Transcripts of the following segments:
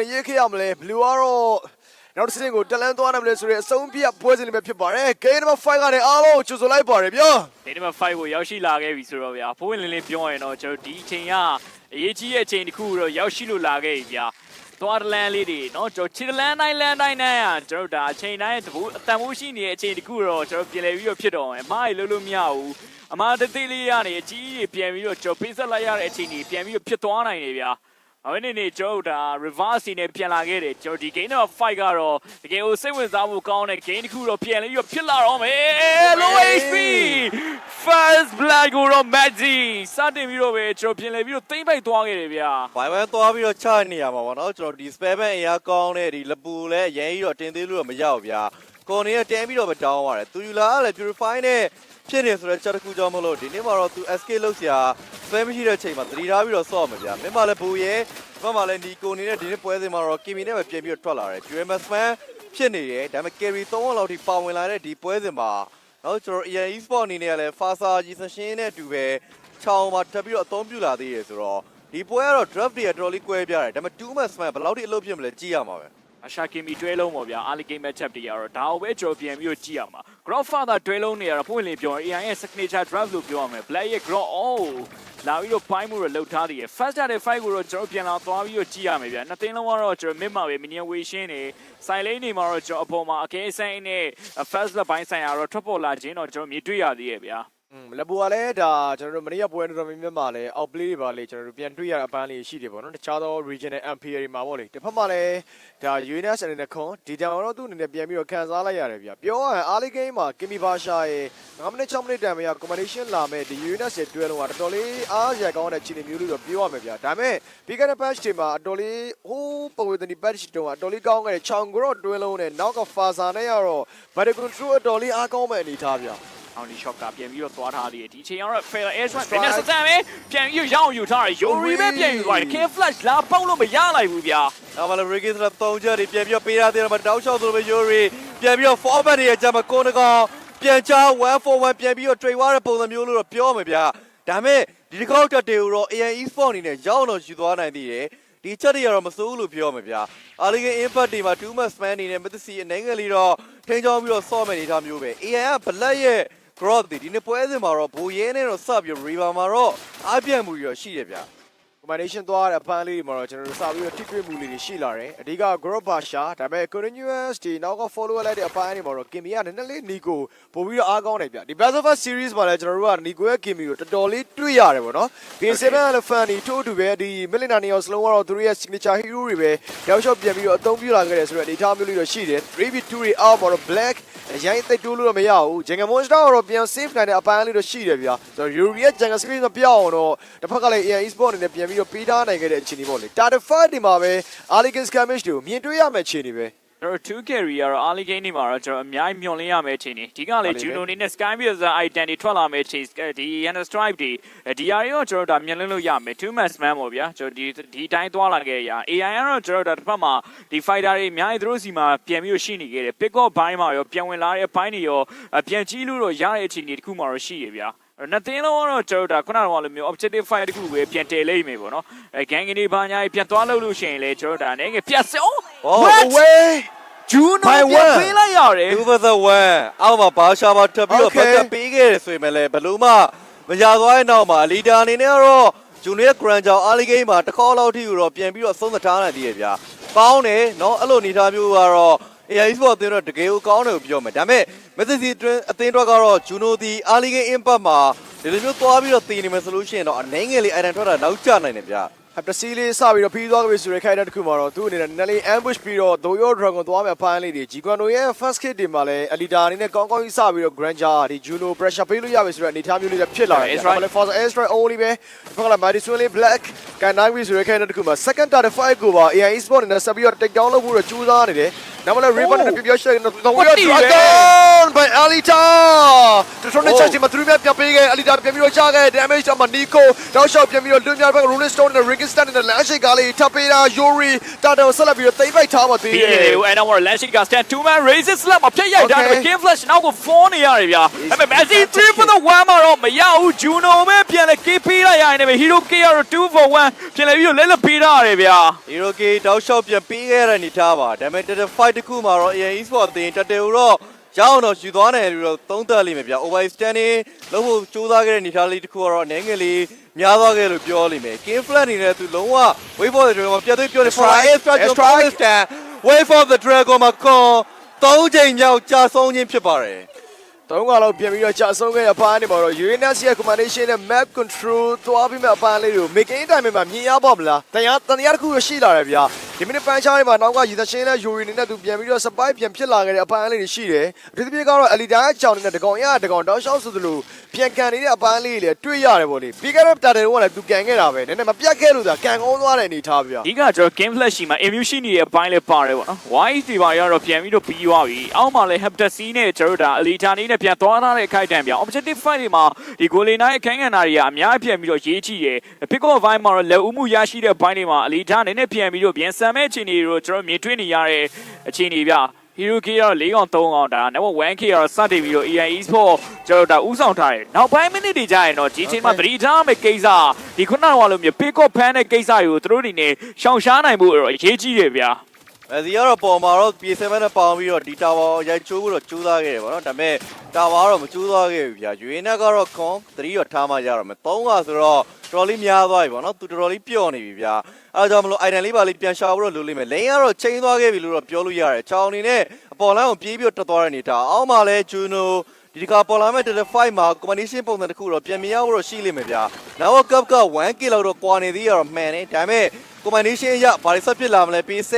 နေရေးခဲ့ရမလဲဘလူးကတော့နောက်တစ်စင်းကိုတလန်းသွားနိုင်မလဲဆိုတဲ့အဆုံးပြပွဲစဉ်လေးပဲဖြစ်ပါတယ် game number 5ကနေအားလုံးကိုကြိုဆိုလိုက်ပါတယ်ဗျာ ဒီနေ့မှာ5ကိုရောက်ရှိလာခဲ့ပြီဆိုတော့ဗျာဖိုးဝင်လင်းလင်းပြောရင်တော့ကျွန်တော်ဒီအချိန်ကအရေးကြီးတဲ့အချိန်တစ်ခုတော့ရောက်ရှိလို့လာခဲ့ပြီဗျာသွားတလန်းလေးတွေเนาะကျွန်တော်ခြေတလန်းတိုင်းလန်းတိုင်းနဲ့อ่ะကျွန်တော်ဒါအချိန်တိုင်းတဘူအတန်ဖိုးရှိနေတဲ့အချိန်တစ်ခုတော့ကျွန်တော်ပြင်လဲပြီးတော့ဖြစ်တော့မယ်အမားကြီးလုံးလို့မရဘူးအမားတသေးလေးရနေအကြီးကြီးပြန်ပြီးတော့ကျွန်တော်ပေးဆက်လိုက်ရတဲ့အချိန်ကြီးပြန်ပြီးတော့ဖြစ်သွားနိုင်တယ်ဗျာ အဲ့ဒီနေ့ကျွန်တော်ဒါ reverse နဲ့ပြန်လာခဲ့တယ်ကျွန်တော်ဒီ game တော့ fight ကတော့တကယ်ကိုစိတ်ဝင်စားမှုကောင်းတဲ့ game တစ်ခုတော့ပြန်လဲပြီးတော့ဖြစ်လာတော့မယ် low HP first blood ကိုတော့ Maggi စတင်ပြီးတော့ပဲကျွန်တော်ပြန်လဲပြီးတော့သိမ့်ပိုက်သွားခဲ့တယ်ဗျာဝိုင်ဝမ်သွားပြီးတော့ချနေရမှာပေါ့နော်ကျွန်တော်ဒီ spare ban အရာကောင်းတဲ့ဒီလပူလည်းအရင်ကြီးတော့တင်သေးလို့တော့မရောက်ဗျာကိုနေကတင်းပြီးတော့ပဲတောင်းသွားတယ်သူယူလာကလည်း purify နဲ့ ဖြစ်နေဆိုတော့ချက်တစ်ခုကြောင့်မလို့ဒီနေ့မှာတော့သူ SK လောက်စရာ spare မရှိတဲ့ချိန်မှာသတိထားပြီးတော့ဆော့မှာဗျာမင်းမလည်းဘူရဲဘက်မှာလည်းဒီကိုနေတဲ့ဒီနေ့ပွဲစဉ်မှာတော့ KB နဲ့ပဲပြင်ပြီးတော့ထွက်လာတယ် QMS fan ဖြစ်နေတယ်ဒါပေမဲ့ carry 3လောက်ထိပါဝင်လာတဲ့ဒီပွဲစဉ်မှာနော်ကျွန်တော် EA Sport အနေနဲ့ကလည်း Fasa ကြီးစရှင်းနဲ့အတူပဲချောင်းမှာတက်ပြီးတော့အသုံးပြုလာသေးတယ်ဆိုတော့ဒီပွဲကတော့ draft တွေတော်တော်လေးကွဲပြားတယ်ဒါပေမဲ့2 match မှဘယ်လောက်ထိအလုပ်ဖြစ်မလဲကြည့်ရမှာပဲ အရှာကင်မီတွဲလုံးပေါ့ဗျာ early game matchup တွေကတော့ဒါကိုပဲကျွန်တော်ပြန်ပြီးတော့ကြည့်ရမှာ Grandfather တွဲလုံးတွေကတော့ဖွင့်လင်းပြောရင် AI ရဲ့ signature draft လို့ပြောရမယ် Black ရဲ့ Grow oh လာပြီးတော့ပိုင်းမှုတော့လှုပ်ထားသေးတယ် first day 5ကိုတော့ကျွန်တော်ပြန်လာသွားပြီးတော့ကြည့်ရမယ်ဗျာနှစ်သိန်းလုံးကတော့ကျွန်တော် mid မှာပဲ minion wation တွေ side lane တွေမှာတော့ကျွန်တော်အပေါ်မှာအကဲဆိုင်နဲ့ first lap ဘိုင်းဆိုင်ရာတော့ထွက်ပေါ်လာခြင်းတော့ကျွန်တော်မြင်တွေ့ရသေးရဲ့ဗျာอืม လဘူကလည်းဒါကျွန်တော်တို့မနေ့ကပွဲတော်တော်များများမှာလည်း outplay တွေပါလေကျွန်တော်တို့ပြန်တွေ့ရတဲ့အပန်းလေးရှိတယ်ပေါ့နော်တခြားသော regional empire တွေမှာပေါ့လေတစ်ဖက်မှာလည်းဒါ UNS အနေနဲ့ခွန်ဒီတောင်တော့သူ့အနေနဲ့ပြန်ပြီးတော့ခံစားလိုက်ရတယ်ဗျာပြောရရင် early game မှာ Kimi Basha ရဲ့9မိနစ်6မိနစ်တန်မရ combination လာမဲ့ဒီ UNS ရဲ့တွဲလုံးကတော်တော်လေးအားရကောင်းတဲ့ခြေနေမျိုးလို့တော့ပြောရမယ်ဗျာဒါပေမဲ့ပြီးခဲ့တဲ့ patch တွေမှာအတော်လေးဟိုးပုံဝေသနီ patch တုန်းကအတော်လေးကောင်းခဲ့တဲ့ချောင်ကရော့တွဲလုံးနဲ့နောက်က Faza နဲ့ကတော့ battle control အတော်လေးအားကောင်းမဲ့အနေထားဗျာ အောင်ဒီ shot ကပြန်ပြီးတော့သွားထားသေးတယ်ဒီအချိန်ကတော့ fair air strike နဲ့စစမ်းပဲပြန်ပြီးရအောင်ယူထားတယ် Yori ပဲပြန်ယူသွားတယ် K flash လာပေါက်လို့မရလိုက်ဘူးဗျာ။ဒါမှလည်း Ricky ဆိုတော့3ချက်တွေပြန်ပြီးတော့ပေးရသေးတယ်မှာတောက်လျှောက်ဆိုလိုပဲ Yuri ပြန်ပြီးတော့ forward တွေရဲ့ဂျမ်းမှာကိုနကောင်ပြန်ချ141ပြန်ပြီးတော့ trade သွားတဲ့ပုံစံမျိုးလို့တော့ပြောမယ်ဗျာ။ဒါမဲ့ဒီတစ်ခေါက်တက်တွေကိုတော့ AN Esport အနေနဲ့ရောက်တော့ယူသွားနိုင်သေးတယ်။ဒီချက်တွေကတော့မစိုးဘူးလို့ပြောမယ်ဗျာ။ Alligator Impact တွေမှာ2 match span အနေနဲ့မသစီအနေငယ်လေးတော့ထိန်းချောင်းပြီးတော့ဆော့မယ်အနေထားမျိုးပဲ။ AN က Black ရဲ့ growth တွေဒီနေ့ပွဲစဉ်မှာတော့ဘူရဲနဲ့တော့စပြီး river မှာတော့အပြတ်မှုတွေတော့ရှိတယ်ဗျာ combination သွားတဲ့အပန်းလေးတွေမှာတော့ကျွန်တော်တို့စပြီးတော့ထိတွေ့မှုလေးတွေရှိလာတယ်အဓိက group basha ဒါပေမဲ့ continuous ဒီနောက်က follow လိုက်တဲ့အပိုင်းတွေမှာတော့ Kimi ကနည်းနည်းလေး Nico ပို့ပြီးတော့အားကောင်းတယ်ဗျဒီ Best of Us series မှာလည်းကျွန်တော်တို့က Nico ရဲ့ Kimi ကိုတော်တော်လေးတွေ့ရတယ်ပေါ့နော် Game 7ကလည်း fan တွေထို့အတူပဲဒီ Milena နေအောင်စလုံးကတော့သူတို့ရဲ့ signature hero တွေပဲရောက်ရှော့ပြန်ပြီးတော့အသုံးပြုလာခဲ့တယ်ဆိုတော့အနေအထားမျိုးလေးတော့ရှိတယ် 3v2 တွေအောက်မှာတော့ black အရင်သိတိုးလို့တော့မရဘူးဂျင်ဂမွန်စတာကတော့ပြန် save နိုင်တဲ့အပိုင်းလေးတော့ရှိတယ်ဗျာဆိုတော့ Yuri ရဲ့ jungle screen မပြောင်းအောင်တော့တစ်ဖက်ကလည်း AI Esport အနေနဲ့ပြန်ပြီးတော့ပေးထားနိုင်ခဲ့တဲ့အခြေအနေပေါ့လေ Tartify ဒီမှာပဲ Elegant Skirmish တွေကိုမြင်တွေ့ရမယ့်အခြေအနေပဲကျွန်တော်2 carry ကတော့ early game တွေမှာတော့ကျွန်တော်အများကြီးမျှော်လင့်ရမယ့်အချိန်နေဒီကလေဟုတ်တယ် Juno နေနဲ့ Sky Blazer item တွေထွက်လာမယ့်အချိန်ဒီ Under Stripe တွေဒီအရာတွေတော့ကျွန်တော်ဒါမျှော်လင့်လို့ရမယ် two match man ပေါ့ဗျာကျွန်တော်ဒီဒီတိုင်းသွားလာခဲ့ရ AI ကတော့ကျွန်တော်ဒါတစ်ဖက်မှာဒီ fighter တွေအများကြီးသူတို့စီမှာပြန်ပြီးရှိနေခဲ့တယ် pick up ဘိုင်းမှာရောပြန်ဝင်လာတဲ့ဘိုင်းတွေရောပြန်ကြီးလို့တော့ရတဲ့အခြေအနေတစ်ခုမှာတော့ရှိရဗျာ နှစ်သင်းလုံးကတော့ကျွန်တော်ဒါခုနကလိုမျိုး objective fire တခုပဲပြန်တယ်လိမ့်မယ်ပေါ့နော်အဲ gang ကနေဘာညာပြန်သွားလို့လို့ရှိရင်လေကျွန်တော်ဒါနဲ့ငယ်ပြတ်စုံ what way Juno ပြန်ပေးလိုက်ရတယ် over the way အောက်မှာဘာရှာပါတက်ပြီးတော့ဘက်ကပေးခဲ့တယ်ဆိုရင်လည်းဘလို့မှမရသွားတဲ့နောက်မှာ leader အနေနဲ့ကတော့ဂျူနီယာဂရန်ဂျောင်အာလီဂိမ်းမှာတစ်ခေါက်လောက်ထိကိုတော့ပြန်ပြီးတော့ဆုံးသထားနိုင်သေးရဲ့ဗျာ။ပေါင်းတယ်နော်အဲ့လိုနေသားမျိုးကတော့ AI Sport အသင်းတော့တကယ်ကိုကောင်းတယ်ကိုပြောမယ်ဒါပေမဲ့မက်ဆီစီအတွင်းအသင်းတော့ကတော့ဂျူနိုဒီအာလီဂိမ်း impact မှာဒီလိုမျိုးသွားပြီးတော့တည်နေမယ်ဆိုလို့ရှိရင်တော့အနေငယ်လေး item ထွက်တာနောက်ကျနိုင်တယ်ဗျာဟပ်တစီလေးစပြီးတော့ပြီးသွားပြီဆိုတဲ့ခိုင်တဲ့တစ်ခုမှာတော့သူ့အနေနဲ့နည်းနည်းလေး ambush ပြီးတော့ဒိုယော dragon သွားမယ့်အပိုင်းလေးတွေဂျီကွန်တို့ရဲ့ first kit တွေမှာလည်း elita အနေနဲ့ကောင်းကောင်းကြီးစပြီးတော့ granger ဒီ juno pressure ပေးလို့ရပြီဆိုတဲ့အနေအထားမျိုးလေးတွေဖြစ်လာတယ် Ace ဒါမှလည်း force air strike only ပဲဘက်ကလည်း mighty swing လေး black ကန်နိုင်ပြီဆိုတဲ့ခိုင်တဲ့တစ်ခုမှာ second target 5ကိုပါ AI sport အနေနဲ့ဆက်ပြီးတော့ take down လုပ်ဖို့တော့ကြိုးစားနေတယ် နောက်မလဲ ribbon နဲ့ပြပြရှယ်နေတော့ဝေး What the dragon by alita တထရနဲ့ချက်စီမှာသူတို့ပြန်ပေးခဲ့ alita ပြန်ပြီးတော့ချခဲ့ damage တော့မ nico တောက်လျှောက်ပြန်ပြီးတော့လွန်များဘက်က rolling stone နဲ့ ricky stand နဲ့ lash ကလေးထပ်ပေးတာ yuri တာတော့ဆက်လက်ပြီးတော့သိမ့်ပိုက်ထားပါသေးဒီတယ်လေအဲ့တော့ Lanshin က stand two man raises slap အပြည့်ရိုက်တာ Okay. game flash နောက်ကို phone နေရတယ်ဗျာအဲ့မဲ့ Messi 3 for the 1မှာတော့မရဘူး Juno ပဲပြန်လဲ KP လိုက်ရရင်လည်း Hero K ကတော့2 for 1ပြန်လဲပြီးတော့လဲလဲပေးထားရတယ်ဗျာဒီရိုကီတောက်လျှောက်ပြန်ပေးခဲ့ရတဲ့အနေထားပါဒါပေမဲ့တတ fight တစ်ခုမှာတော့ AN Esport အသင်းတတေတော့ရအောင်တော့ယူသွားနိုင်တယ်လို့သုံးသပ်လိမ့်မယ်ဗျာ overstanding လို့ဖို့စူးစမ်းခဲ့တဲ့အနေထားလေးတစ်ခုကတော့အနေငယ်လေးများသွားခဲ့လို့ပြောလိမ့်မယ် King Flat အနေနဲ့သူလုံးဝ wait for the dragon မှာပြတ်သွေးပြောတယ် Strike, extra strike. stand wait for the dragon မှာကွန်သုံးချိန်မြောက်ကြာဆုံးခြင်းဖြစ်ပါတယ် တုံးကတော့ပြန်ပြီးတော့ကြာဆုံးခဲ့ရပါနေပါတော့ Uranus ရဲ့ commandation နဲ့ map control သွားပြီးမှအပန်းလေးတွေကို making time မှာမြင်ရပါမလားတရားတန်တရားတစ်ခုရှိလာတယ်ဗျာ ဒီမိနစ်ပန်းချားတွေမှာနောက်ကရည်သရှင်နဲ့ Yuri နဲ့သူပြန်ပြီးတော့ spy ပြန်ဖြစ်လာခဲ့တဲ့အပန်းလေးတွေရှိတယ်အထူးသဖြင့်ကတော့ Elita ရဲ့ကြောင်နေတဲ့တကောင်ရတကောင်တောက်လျှောက်ဆိုသလိုပြန်ကန်နေတဲ့အပန်းလေးတွေလည်းတွေ့ရတယ်ပေါ့လေပြီးခဲ့တဲ့တာတယ်ကလည်းသူကန်ခဲ့တာပဲနည်းနည်းမပြတ်ခဲ့လို့သာကန်ကောင်းသွားတဲ့အနေထားဗျာဒီကကျွန်တော် game flash ရှိမှာ immune ရှိနေတဲ့အပိုင်းလည်းပါတယ်ပေါ့နော် wise ဒီပါရတော့ပြန်ပြီးတော့ပြီးသွားပြီအောက်မှာလည်း hepta c နဲ့ကျွန်တော်တို့ဒါ elita နေနဲ့ပြန်သွားထားတဲ့အခိုက်အတန့်ပြန် objective fight တွေမှာဒီ goal line အခန်းကဏ္ဍတွေကအများကြီးပြန်ပြီးတော့ရေးကြည့်တယ် pick up vibe မှာတော့လက်ဦးမှုရရှိတဲ့ဘိုင်းတွေမှာ elita နေနဲ့ပြန်ပြီးတော့ပြန်ဆန်မဲ့အခြေအနေတွေတော့ကျွန်တော်မြင်တွေ့နေရတဲ့အခြေအနေဗျ Hero K ကတော့၄កောင်၃កောင်ဒါ network 1K ကတော့စတင်ပြီးတော့ AI Esport ကျွန်တော်တို့ဒါဥဆောင်ထားတယ်နောက်ပိုင်းမိနစ်တွေကြာရင်တော့ဒီချိန်မှာသတိထားမယ့်ကိစ္စဒီခုနကလိုမျိုး pick up fan တဲ့ကိစ္စတွေကိုသူတို့အနေနဲ့ရှောင်ရှားနိုင်ဖို့တော့အရေးကြီးတယ်ဗျာအဲဒီကတော့ပေါ်မှာတော့ PS7 နဲ့ပေါင်းပြီးတော့ဒီတာဝါရိုက်ချိုးဖို့တော့ကြိုးစားခဲ့တယ်ဗောနော်ဒါပေမဲ့တာဝါကတော့မကြိုးစားခဲ့ဘူးဗျာယူရင်းနဲ့ကတော့ခွန်3တော့ထားမှရတော့မယ်3ကဆိုတော့ တော်တော်လေးများသွားပြီဗောနော်သူတော်တော်လေးပျော့နေပြီဗျာအဲဒါကြောင့်မလို့ item လေးပါလေးပြန်ရှာဖို့တော့လိုလိမ့်မယ်လိန်ကတော့ချိန်သွားခဲ့ပြီလို့တော့ပြောလို့ရတယ်ချောင်းအနေနဲ့အပေါ်လမ်းကိုပြေးပြီးတော့တက်သွားတဲ့နေတာအောက်မှာလဲဂျူနိုဒီတခါပေါ်လာမဲ့ Tele 5မှာ combination ပုံစံတစ်ခုတော့ပြန်မြင်ရဖို့တော့ရှိလိမ့်မယ်ဗျာ။ Now Cup က 1k လောက်တော့ကွာနေသေးရတော့မှန်တယ်။ဒါပေမဲ့ combination အရဘာတွေဆက်ဖြစ်လာမလဲ P7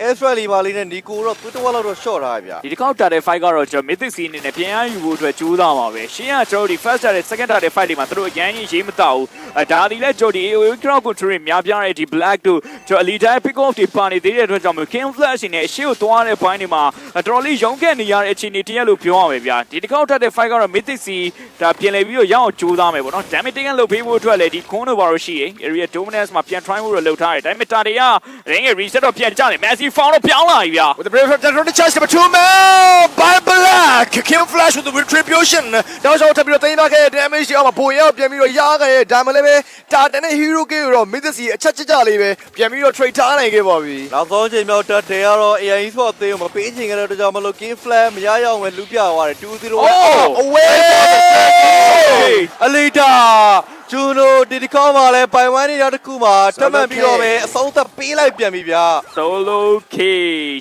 air strike လေးပါလေးနဲ့နီကိုတော့သူတစ်ဝက်လောက်တော့ရှော့ထားရဗျာဒီတစ်ခေါက်တာတဲ့ fight ကတော့ကျွန်တော် mythic scene နဲ့ပြန်ရယူဖို့အတွက်ကြိုးစားမှာပဲရှင်းကကျွန်တော်ဒီ first တာတဲ့ second တာတဲ့ fight လေးမှာသူတို့အရင်ကြီးရေးမတောက်ဘူးဒါဒီလဲကျွန်တော်ဒီ AOE crowd control များပြားတဲ့ဒီ black တို့ကျွန်တော် elite pick off တွေပါနေသေးတဲ့အတွက်ကြောင့်မို့ king flash နဲ့အရှိကိုသွားတဲ့ဘိုင်းတွေမှာတော်လေးရုံးခဲ့နေရတဲ့အခြေအနေတရက်လို့ပြောရမယ်ဗျာဒီတစ်ခေါက်တာတဲ့ fight ကတော့ mythic scene ဒါပြင်လဲပြီးတော့ရအောင်ကြိုးစားမယ်ပေါ့နော် damage taken လုပ်ပေးဖို့အတွက်လဲဒီခွန်းတို့ဘာလို့ရှိရင် area dominance မှာပြန် try ဖို့တော့လုပ်ထားတယ်ဒါပေမဲ့တာတွေက ring reset တော့ပြန်ကြတယ် massive 放了，变了一遍。我的朋友说，这时候的枪是不是 Two Man by Black King Flash with the retribution. တောက်လျှောက်ထပ်ပြီးတော့သိမ်းသွားခဲ့တဲ့ damage တွေအောက်မှာပုံရောက်ပြန်ပြီးတော့ရခဲ့တဲ့ဒါမှလည်းပဲတာတန်တဲ့ hero ကေကိုတော့ Mythos အချက်ချက်ကြလေးပဲပြန်ပြီးတော့ trade ထားနိုင်ခဲ့ပါပြီနောက်ဆုံးချိန်မြောက်တက်တယ်ကတော့ AI Sport အသေးကိုမပေးချင်ကြတဲ့အတွက်ကြောင့်မလို့ King Flash မရရအောင်ပဲလူပြသွားတယ်2-0 Oh away အလီတာဂျူနိုဒီဒီကောမှာလဲပိုင်ဝမ်းနေရတစ်ခုမှာတတ်မှတ်ပြီးတော့ပဲအဆုံးသက်ပေးလိုက်ပြန်ပြီဗျာ solo k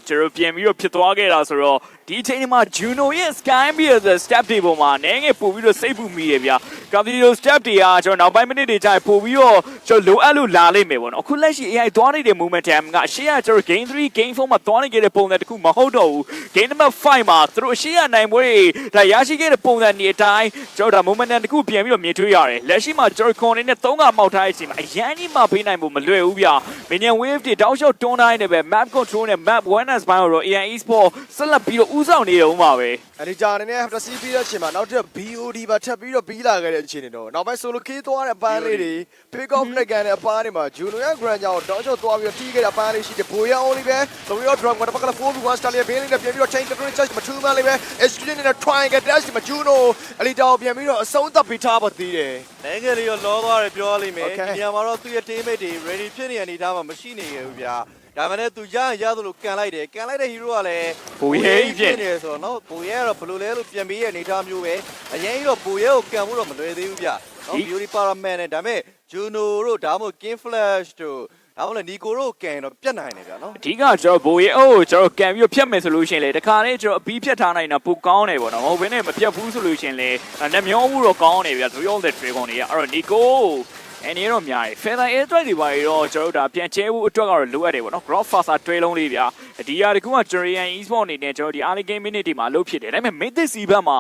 ကျွန်တော်ပြန်ပြီးတော့ဖြစ်သွားခဲ့တာဆိုတော့ ဒီအချိန်မှာ Juno ရဲ့ Sky Beer the step တွေပေါ်မှာနည်းငယ်ပို့ပြီးတော့စိတ်ပူမိရဗျာ Capitano step တွေကကျွန်တော်နောက်ပိုင်းမိနစ်တွေကြာရင်ပို့ပြီးတော့ကျွန်တော်လိုအပ်လို့လာလိမ့်မယ်ပေါ့နော်အခုလက်ရှိ AI သွားနေတဲ့ momentum ကအရှေ့ကကျွန်တော် game 3 game 4မှာသွားနေခဲ့တဲ့ပုံစံတစ်ခုမဟုတ်တော့ဘူး game number 5မှာသူတို့အရှေ့ကနိုင်ပွဲတွေဒါရရှိခဲ့တဲ့ပုံစံတွေအတိုင်းကျွန်တော်ဒါ momentum တစ်ခုပြန်ပြီးတော့မြင်တွေ့ရတယ်လက်ရှိမှာကျွန်တော် corner နဲ့3ကမောက်ထားတဲ့အချိန်မှာအရန်ကြီးမှပေးနိုင်ဖို့မလွယ်ဘူးဗျာ minion wave တွေတောက်လျှောက်တွန်းတိုင်းနေပဲ map control နဲ့ map awareness ဘိုင်းကိုတော့ AI Esport ဆက်လက်ပြီးတော့ဥဆောင်နေတယ်ဦးပါပဲအဲဒီကြာနေနဲ့ after see ပြီးတဲ့အချိန်မှာနောက်ထပ် BOD ပါထပ်ပြီးတော့ပြီးလာခဲ့တဲ့အချိန်တွေတော့နောက်ပိုင်း solo k သွားတဲ့အပန်းလေးတွေ pick off နဲ့ကန်တဲ့အပန်းတွေမှာ Juno ရဲ့ grand ကြောင့်တောက်လျှောက်သွားပြီးတော့တီးခဲ့တဲ့အပန်းလေးရှိတယ်ဘိုးရ only ပဲ so we all drop မှာတစ်ခါ 4v1 style ရဲ့ဘေးလေးနဲ့ပြန်ပြီးတော့ chain control charge မထူးမှလေးပဲ exclusion နဲ့ trying က dash မှာ Juno အလီတောင်ပြန်ပြီးတော့အဆုံးသတ်ပေးထားပါသေးတယ်နိုင်ငံလေးရောလောသွားတယ်ပြောလိမ့်မယ် Okay. ဒီနေရာမှာတော့သူ့ရဲ့ teammate တွေ ready ဖြစ်နေတဲ့အနေအထားမှာမရှိနေခဲ့ဘူးဗျာ ဒါမှလည်းသူရရင်ရသလိုကန်လိုက်တယ်ကန်လိုက်တဲ့ hero ကလည်းဘူရဲကြီးဖြစ်နေဆိုတော့နော်ဘူရဲကတော့ဘယ်လိုလဲလို့ပြန်ပြီးရဲ့အနေအထားမျိုးပဲအရင်ကြီးတော့ဘူရဲကိုကန်မှုတော့မလွယ်သေးဘူးဗျနော်ဒီ beauty paraman နဲ့ဒါပေမဲ့ Juno တို့ဒါမှမဟုတ် King Flash တို့ဒါမှမဟုတ် Nico တို့ကန်ရင်တော့ပြတ်နိုင်တယ်ဗျာနော်အဓိကကျွန်တော်ဘိုးရဲ့အိုးကျွန်တော်ကန်ပြီးတော့ဖြတ်မယ်ဆိုလို့ရှိရင်လေတခါလေးကျွန်တော်အပီးဖြတ်ထားနိုင်တာပိုကောင်းတယ်ပေါ့နော်မဟုတ်ဘဲနဲ့မဖြတ်ဘူးဆိုလို့ရှိရင်လေလက်မျောမှုတော့ကောင်းတယ်ဗျာ Real the Dragon တွေကအဲ့တော့ Nico အနေတော့များတယ် Feather Air Strike တွေပါရတော့ကျွန်တော်တို့ဒါပြန်ချဲဖို့အတွက်ကတော့လိုအပ်တယ်ပေါ့နော် Ground Faster တွဲလုံးလေးဗျာဒီဟာတခုက Jorian Esport အနေနဲ့ကျွန်တော်ဒီ early game minute တွေမှာအလုပ်ဖြစ်တယ်ဒါပေမဲ့ Mythic C ဘက်မှာ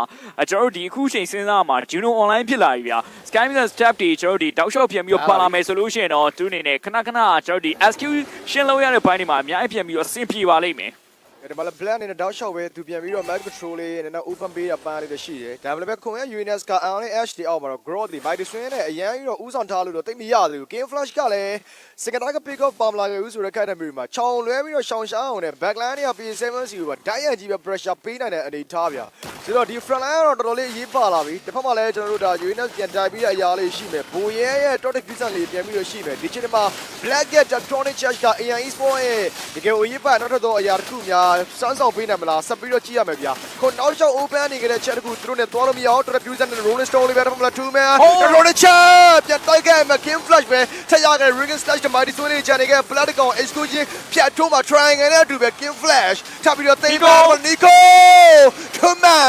ကျွန်တော်တို့ဒီအခုချိန်စဉ်းစားမှာ Juno Online ဖြစ်လာပြီဗျာ Sky Miss Step တွေကျွန်တော်တို့ဒီတောက်လျှောက်ပြန်ပြီးတော့ပါလာမယ်ဆိုလို့ရှိရင်တော့သူအနေနဲ့ခဏခဏကျွန်တော်တို့ဒီ execution လုပ်ရတဲ့ဘိုင်းတွေမှာအများကြီးပြန်ပြီးတော့အဆင်ပြေပါလိမ့်မယ် ဒဒီမှာလည်း plan နဲ့တောက်လျှောက်ပဲသူပြန်ပြီးတော့ map control လေးနဲ့နောက် open ပေးတာပန်းလေးလည်းရှိတယ်ဒါပေမဲ့ခွန်ရ UNS က only H တွေအောက်မှာတော့ growth တွေ by the swing နဲ့အရန်ပြီးတော့ဥဆောင်ထားလို့တော့တိတ်မရသေးဘူး game flash ကလည်း second target pick up ပါမလာခဲ့ဘူးဆိုတော့ခိုက်တဲ့မျိုးမှာချောင်းလွဲပြီးတော့ရှောင်းရှားအောင်နဲ့ backline တွေက P7 စီကိုပါဓာတ်ရိုက်ကြီးပဲ pressure ပေးနိုင်တဲ့အနေထားဗျာ ဆိုတော့ဒီ front line ကတော့တော်တော်လေးရေးပါလာပြီတစ်ဖက်မှာလည်းကျွန်တော်တို့ဒါ UNS ပြန်တိုက်ပြီးတဲ့အရာလေးရှိမယ်ဘိုရဲရဲ့ topic vision လေးပြန်ပြီးတော့ရှိမယ်ဒီချိန်မှာ black get tectonic charge က AN Esport ရဲ့တကယ်ကိုရေးပါနောက်ထပ်သောအရာတစ်ခုများစမ်းဆောင်ပေးနိုင်မလားဆက်ပြီးတော့ကြည့်ရမယ်ဗျာခုနောက်လျှောက် open နေကြတဲ့ချက်တစ်ခုသူတို့နဲ့သွားလို့မရအောင် topic vision နဲ့ rolling stone လေးပဲတစ်ဖက်မှာ two man rolling charge ပြန်တိုက်ခဲ့မှာ game flash ပဲဆက်ရခဲ့ ring slash တမိုင်းဒီဆွေးနေချန်နေခဲ့ blood ကောင် exclusion ဖြတ်ထိုးမှာ triangle နဲ့အတူပဲ game flash ထပ်ပြီးတော့သိမ်းပါ Nico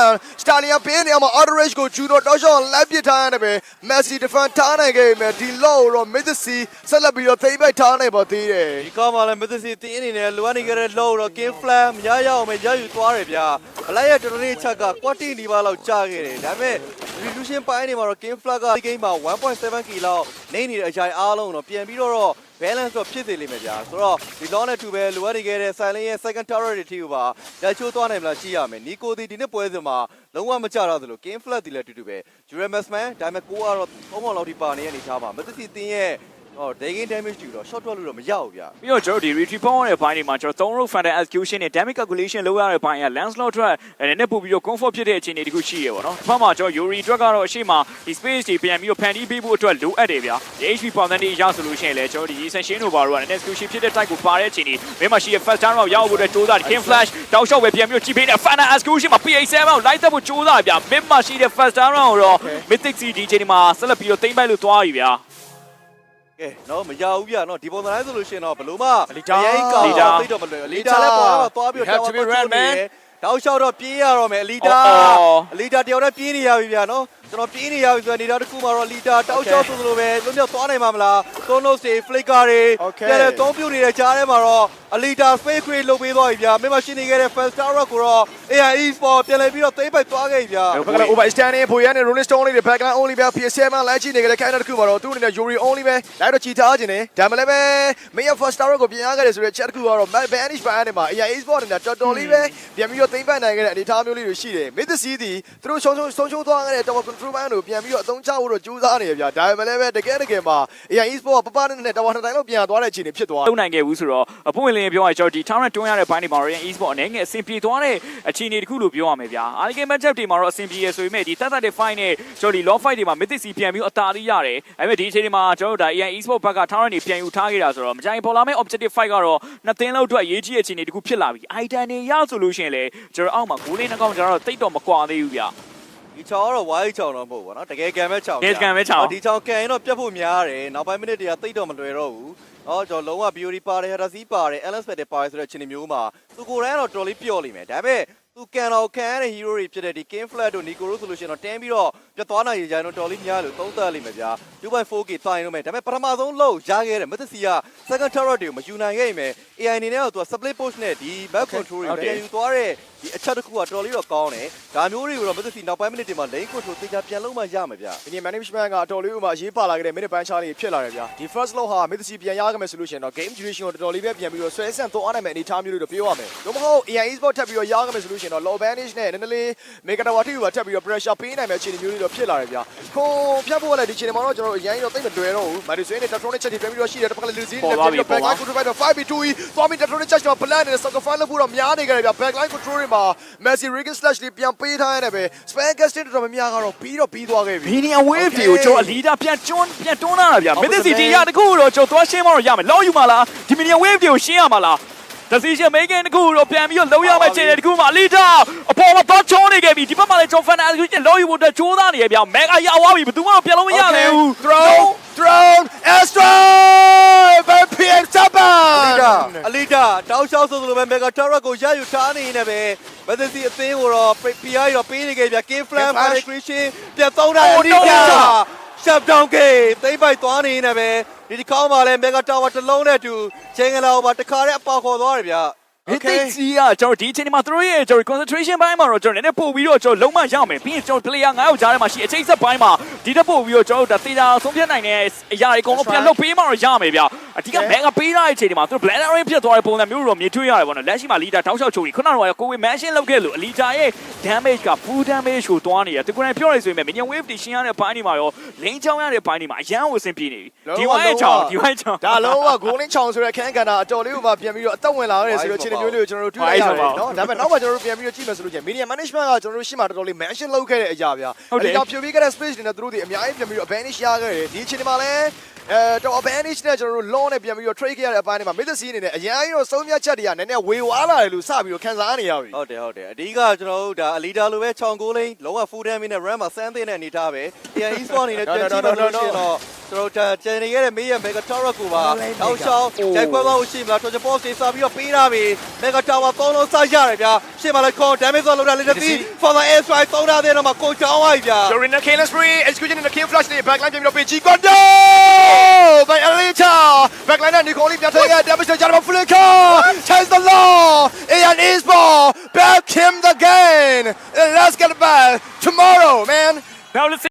two man Stallion ပေးနေမှာ auto rage ကိုဂျူတော့တောက်လျှောက်လိုက်ပစ်ထားရတယ်ပဲ Messi defend ထားနိုင်ခဲ့မယ်ဒီ low တော့ Messi ဆက်လက်ပြီးတော့သိမ်းပိုက်ထားနိုင်ပါသေးတယ်ဒီကောင်းမှလည်းမသစီတင်းအနေနဲ့လိုအပ်နေကြတဲ့လောတော့ game flag မရရအောင်ပဲရယူသွားတယ်ဗျာအလိုက်ရတော်တော်လေးချက်က quality ဒီပါလောက်ကြာခဲ့တယ်ဒါပေမဲ့ resolution ပိုင်းနေမှာတော့ game flag ကဒီ game မှာ 1.7k လောက်နေနေတဲ့အကြိုင်အားလုံးတော့ပြန်ပြီးတော့ balance တော့ဖြစ်စေလိမ့်မယ်ဗျာဆိုတော့ဒီ long နဲ့2ပဲလိုအပ်နေကြတဲ့ silent ရဲ့ second tower တွေထိကိုပါရချိုးသွားနိုင်မလားကြည့်ရမယ်နီကိုဒီဒီနေ့ပွဲစဉ်မှာလုံးဝမကြတော့သလို game flag ဒီလည်းတူတူပဲ Juramas man ဒါပေမဲ့ကိုကတော့သုံးပေါင်လောက်ထိပါနေတဲ့အနေထားပါမသစီတင်းရဲ့ ဟော day game damage တူတော့ short ထွက်လို့တော့မရဘူးဗျာပြီးတော့ကျွန်တော်တို့ဒီ retrieve point ရဲ့ဘိုင်းတွေမှာကျွန်တော်3 row fan execution နဲ့ damage calculation လုပ်ရတဲ့ဘိုင်းက landslot ထွက်နည်းနည်းပို့ပြီးတော့ comfort ဖြစ်တဲ့အခြေအနေတခုရှိရပါတော့။ဒီဘက်မှာကျွန်တော် Yuri အတွက်ကတော့အရှိမဒီ space တွေပြန်ပြီးတော့ဖန်တီးပေးဖို့အတွက်လိုအပ်တယ်ဗျာ။ဒီ HP percentage ရဆိုလို့ရှိရင်လည်းကျွန်တော်ဒီ Senshin တို့ဘာလို့ကလည်း execution ဖြစ်တဲ့ type ကိုပါတဲ့အခြေအနေဘယ်မှာရှိရ first down တော့ရောက်ဖို့အတွက်ကြိုးစား King Flash တောက်လျှောက်ပဲပြန်ပြီးတော့ကြည့်ပေးနေ fan execution မှာ PA7 ကိုလိုက်သက်ဖို့ကြိုးစားဗျာ။ဘယ်မှာရှိတဲ့ first down ကိုတော့ Mythic C ဒီချိန်မှာဆက်လက်ပြီးတော့တိမ့်ပိုက်လို့သွားပြီဗျာ။ ကဲတော့မရဘူးဗျာနော်ဒီပုံစံတိုင်းဆိုလို့ရှိရင်တော့ဘလို့မလီတာအရင်ကောင်းလီတာသိတော့မလွယ်လီတာလည်းပေါ်တော့သွားပြီး You have to be red, man. တောက်လျှောက်တော့ပြေးရတော့မယ်လီတာအော်လီတာတယောက်တည်းပြေးနေရပြီဗျာနော် ကျွန်တော်ပြေးနေရပြီဆိုတော့နေတာတစ်ခုမှာတော့လီတာတောက်လျှောက်ဆိုလိုပဲလွတ်မြောက်သွားနိုင်မှာမလားသုံးလို့စီဖလစ်ကာတွေ Okay. တဲ့တဲ့သုံးပြုတ်နေတဲ့ကြားထဲမှာတော့အလီတာ space create လုပ်ပေးသွားပြီဗျာမင်းမရှိနေခဲ့တဲ့ first star rock ကိုတော့ AI Esport ပြန်လည်ပြီးတော့သိမ်းပိုက်သွားခဲ့ပြီဗျာဘက်ကလည်း overstanding ဖိုရနဲ့ rolling stone လေးတွေ backline only ပဲ PS7 လိုက်ကြည့်နေကြတဲ့ kind တစ်ခုမှာတော့သူ့အနေနဲ့ Yuri only ပဲလိုက်တော့ချီထားခြင်းနဲ့ဒါမှလည်းပဲမင်းရဲ့ first star ကိုပြင်ရခဲ့တယ်ဆိုတဲ့ chat တစ်ခုကတော့ vanish ပိုင်းအနေမှာ AI Esport အနေနဲ့တော်တော်လေးပဲပြန်ပြီးတော့သိမ်းပိုက်နိုင်ခဲ့တဲ့အနေအထားမျိုးလေးတွေရှိတယ် Mid C သည်သူတို့ဆုံးဆုံးဆုံးရှုံးသွားခဲ့တဲ့ tower control ပိုင်းကိုပြန်ပြီးတော့အသုံးချဖို့တော့ကြိုးစားနေရဗျာဒါမှလည်းပဲတကယ်တကယ်မှာ AI Esport ကပပနဲ့နဲ့ tower နှစ်တိုင်းလောက်ပြန်သွားတဲ့အခြေအနေဖြစ်သွားတယ်လုံးနိုင်ခဲ့ဘူးဆိုတော့အပွင့်လင်းပြောရကျွန်တော်ဒီ tournament တွန်းရတဲ့ဘိုင်းတွေမှာတော့ e-sport အနေငယ်အဆင်ပြေသွားတဲ့အခြေအနေတစ်ခုလို့ပြောရမယ်ဗျာ။ RK matchup တွေမှာတော့အဆင်ပြေရဆိုပေမဲ့ဒီတက်တက်တဲ့ fight နဲ့ကျွန်တော်ဒီ law fight တွေမှာ mythic စီပြန်ပြီးအသာလေးရတယ်။အဲ့မဲ့ဒီအခြေအနေမှာကျွန်တော်တို့ဒါ AI e-sport ဘက်က tournament တွေပြန်ယူထားခဲ့တာဆိုတော့မကြိုင်ပေါ်လာမယ့် objective fight ကတော့နှစ်သင်းလုံးအတွက်အရေးကြီးတဲ့အခြေအနေတစ်ခုဖြစ်လာပြီ။ item တွေရဆိုလို့ရှိရင်လေကျွန်တော်အောက်မှာဂိုးလေးနှကောင်ကျွန်တော်တိတ်တော့မကွာသေးဘူးဗျာ ဒီချောင်းကတော့ဝိုင်းချောင်းတော့မဟုတ်ဘူးဗောနော်တကယ်ကံပဲချောင်းတကယ်ကံပဲချောင်းဒီချောင်းကံရင်တော့ပြတ်ဖို့များတယ်နောက်ပိုင်းမိနစ်တည်းကတိတ်တော့မလွယ်တော့ဘူးဟောကျွန်တော်လုံးဝ beauty ပါတယ်ဟာစီပါတယ် LS ပဲတယ်ပါတယ်ဆိုတဲ့ခြေနေမျိုးမှာသူကိုယ်တိုင်ကတော့တော်လေးပျော့လိမ့်မယ်ဒါပေမဲ့သူကန်တော်ခံရတဲ့ hero တွေဖြစ်တဲ့ဒီ King Flat တို့ Nico တို့ဆိုလို့ရှိရင်တော့တင်းပြီးတော့ပြတ်သွားနိုင်ရကြတော့တော်လေးများလို့သုံးသပ်လိမ့်မယ်ဗျာ 2.4k တိုင်လို့မယ်ဒါပေမဲ့ပထမဆုံးလှုပ်ရခဲ့တဲ့မသစီက second turret တွေကိုမယူနိုင်ခဲ့ရင် AI အနေနဲ့တော့သူက split push နဲ့ဒီ back control တွေပြန်ယူသွားတဲ့ဒီအချက်တစ်ခုကတော်လေးတော့ကောင်းတယ်ဒါမျိုးတွေကိုတော့မသစီနောက်ပိုင်းမိနစ်တွေမှာ lane control သေချာပြန်လုံးမှရမယ်ဗျာဒီ management ကအတော်လေးဥမာရေးပါလာခဲ့တဲ့ minute ပိုင်းချားလေးဖြစ်လာတယ်ဗျာဒီ first low ဟာ mid စီပြန်ရခဲ့မယ်ဆိုလို့ရှိရင်တော့ game duration ကိုတော်တော်လေးပဲပြန်ပြီးတော့ဆွဲဆန့်သွားနိုင်မယ့်အနေအထားမျိုးလေးတော့ပြောရမယ်။ဒါမှမဟုတ် AI Esport ထပ်ပြီးတော့ရခဲ့မယ်ဆိုလို့ရှိရင်တော့ low bandage နဲ့နည်းနည်းလေး mega tower ထိပ်ကိုထပ်ပြီးတော့ pressure ပေးနိုင်မယ့်အခြေအနေမျိုးလေးတော့ဖြစ်လာတယ်ဗျာ။ခွန်ဖြတ်ဖို့လည်းဒီချိန်မှာတော့ကျွန်တော်အရင်တော့သိမတွေ့တော့ဘူး။ Madison နဲ့ Tetronic Chat ပြန်ပြီးတော့ရှိတယ်တစ်ခါလေ Lizzie နဲ့ပြန်ပြီးတော့ backline control တော့ 5v2 သွားပြီး Tetronic Chat တော့ plan နဲ့ soccer file လို့တော့များနေကြတယ်ဗျာ backline control တွေမှာ Messi Riggin slash လေးပြန်ပေးထားရတယ်ပဲ spam casting တော်တော်များများကတော့ပြီးတော့ပြီးသွားခဲ့ပြီဘီနီယံ wave တွေကိုကျွန်တော်အလီဒါပြန်ကျွန်းပြန်တွန်းလာတာဗျာ mythic စီတီရတခုတော့ကျွန်တော်သွားရှင်းမတော့ရမယ်လောက်ယူမှာလားဒီမီနီယံ wave တွေကိုရှင်းရမှာလား decision making တခုတော့ပြန်ပြီးတော့လုံးရမယ့်ခြေတခုမှာလီတာအပေါ်မှာတော့ချောနေခဲ့ပြီဒီဘက်မှာလည်းကျွန်တော် fan execution လောက်ယူဖို့အတွက်ကြိုးစားနေရဗျာ mega ရသွားပြီဘယ်သူမှတော့ပြန်လို့မရသေးဘူး throw thrown extra by PM အလီတာ Saban အလီတာတောက်လျှောက်ဆိုသလိုပဲ mega turret ကိုရယူထားနေနေပဲမသစီအသင်းကိုတော့ PI တော့ပေးနေခဲ့ဗျ king flam Flash migration ပြန်သုံးတာ Oh, အလီတာ no. shut down game သိမ့်ပိုက်သွားနေနေပဲဒီတစ်ခေါက်မှလည်း mega tower တစ်လုံးနဲ့အတူချင်းကလာဘာတခါတည်းအပါခေါ်သွားတယ်ဗျ ဒီသိကြီးကကျွန်တော်ဒီအချိန်ဒီမှာသူတို့ရဲ့ကျွန်တော် concentration ဘိုင်းမှာတော့ကျွန်တော်နည်းနည်းပို့ပြီးတော့ကျွန်တော်လုံးဝရမယ်ပြီးရင်ကျွန်တော် player 9ယောက်ကြားထဲမှာရှိအချိန်ဆက်ဘိုင်းမှာဒီတက်ပို့ပြီးတော့ကျွန်တော်တို့ဒါသေချာဆုံးဖြတ်နိုင်တဲ့အရာတွေအကုန်လုံးပြန်လုပ်ပေးမှတော့ရမယ်ဗျအဓိက mega ပေးထားတဲ့အချိန်ဒီမှာသူတို့ bladder ရင်းဖြစ်သွားတဲ့ပုံစံမျိုးတော့မြင်တွေ့ရတယ်ပေါ့နော်လက်ရှိမှာ leader တောက်လျှောက်ချိုးပြီးခုနကတော့ကိုဝေ mansion လောက်ခဲ့လို့ leader ရဲ့ damage က full damage ကိုတွားနေတယ်သူကိုယ်တိုင်ပြောရဆိုရင် minion wave တွေရှင်းရတဲ့ဘိုင်းတွေမှာရောလင်းချောင်းရတဲ့ဘိုင်းတွေမှာအရန်ကိုအဆင်ပြေနေပြီဒီဝိုင်းရဲ့ချောင်းဒီဝိုင်းချောင်းဒါလုံးဝဂိုးလင်းချောင်ဆိုတဲ့ခန်းကဏ္ဍအတော်လေးကိုမှပြန်ပြီးတော့အသက်ဝင်လာရတယ်ဆိုတော့အခြေအနေမျိုးလေးကိုကျွန်တော်တို့တွေ့လိုက်ရတယ်နော်ဒါပေမဲ့နောက်မှကျွန်တော်တို့ပြန်ပြီးတော့ကြည့်မယ်ဆိုလို့ချင်း media management ကကျွန်တော်တို့ရှေ့မှာတော်တော်လေး mention လုပ်ခဲ့တဲ့အရာဗျာဒီကြောင့်ဖြိုပြီးခဲ့တဲ့ space တွေနဲ့သူတို့တွေအများကြီးပြန်ပြီးတော့ advantage ရခဲ့တယ်ဒီအခြေအနေမှာလည်းအဲတော့ advantage နဲ့ကျွန်တော်တို့ law နဲ့ပြန်ပြီးတော့ trade ခဲ့ရတဲ့အပိုင်းတွေမှာ mid sea အနေနဲ့အရင်ကြီးတော့ဆုံးဖြတ်ချက်တွေကနည်းနည်းဝေဝါးလာတယ်လို့စပြီးတော့ခံစားနေရပြီဟုတ်တယ်ဟုတ်တယ်အဓိကကျွန်တော်တို့ဒါအလီဒါလိုပဲချောင်းကိုလိန်လုံးဝ full damage နဲ့ run မှာစမ်းသင်းတဲ့အနေထားပဲတရား e-sport အနေနဲ့ပြန်ကြည့်လို့လို့ရှိရင်တော့ ကျွန်တော်တို့ကျန်နေခဲ့တဲ့မေးရ mega tower ကိုပါတောက်ချောင်းဂျိုက်ကွဲကောင်းရှိမလား torture boss တွေစာပြီးတော့ပေးတာပဲ mega tower သုံးလုံးစရတယ်ဗျာရှေ့မှာလည်း call damage ဆိုလို့တာလေးတစ်ပြီး for the air strike သုံးတာတဲ့တော့မှကိုချောင်းသွားပြီဗျာ During the killing spree, execution in the kill flash နဲ့ backline ပြန်ပြီးတော့ပေးချီကွန်ဒို by Alita backline နဲ့ Nicole ပြန်ထိုးခဲ့ damage ကြတော့ flicker chase the law Ian Isball back him the game and let's get it back tomorrow man Now let's